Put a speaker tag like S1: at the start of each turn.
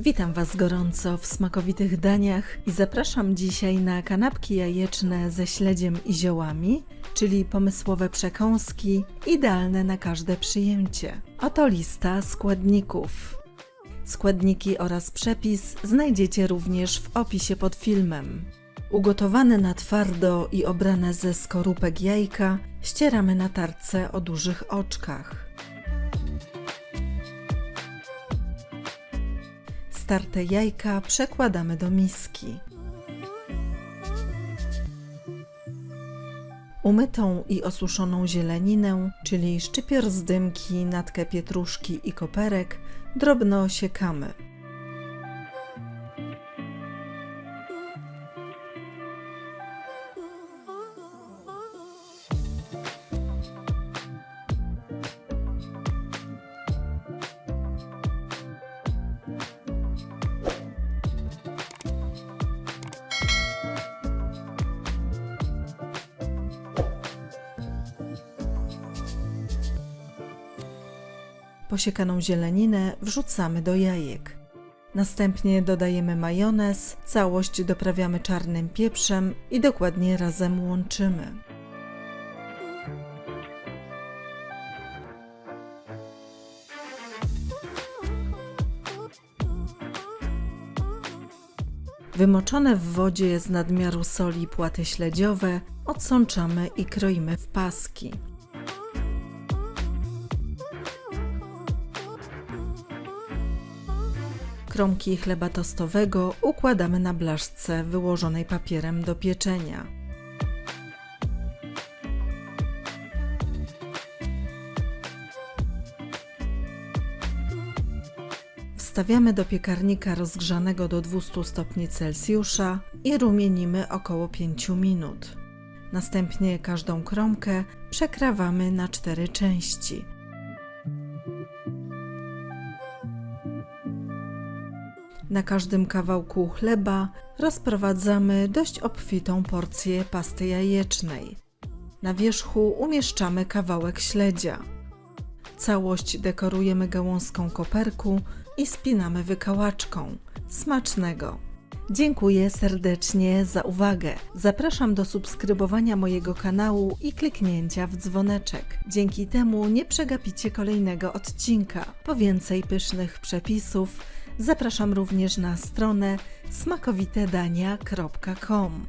S1: Witam Was gorąco w smakowitych daniach i zapraszam dzisiaj na kanapki jajeczne ze śledziem i ziołami, czyli pomysłowe przekąski idealne na każde przyjęcie. Oto lista składników. Składniki oraz przepis znajdziecie również w opisie pod filmem. Ugotowane na twardo i obrane ze skorupek jajka ścieramy na tarce o dużych oczkach. Starte jajka przekładamy do miski. Umytą i osuszoną zieleninę, czyli szczypior z dymki, natkę pietruszki i koperek, drobno osiekamy. Posiekaną zieleninę wrzucamy do jajek. Następnie dodajemy majonez, całość doprawiamy czarnym pieprzem i dokładnie razem łączymy. Wymoczone w wodzie z nadmiaru soli płaty śledziowe odsączamy i kroimy w paski. Kromki chleba tostowego układamy na blaszce wyłożonej papierem do pieczenia. Wstawiamy do piekarnika rozgrzanego do 200 stopni Celsjusza i rumienimy około 5 minut. Następnie każdą kromkę przekrawamy na cztery części. Na każdym kawałku chleba rozprowadzamy dość obfitą porcję pasty jajecznej. Na wierzchu umieszczamy kawałek śledzia. Całość dekorujemy gałązką koperku i spinamy wykałaczką. Smacznego! Dziękuję serdecznie za uwagę. Zapraszam do subskrybowania mojego kanału i kliknięcia w dzwoneczek. Dzięki temu nie przegapicie kolejnego odcinka. Po więcej pysznych przepisów zapraszam również na stronę smakowitedania.com.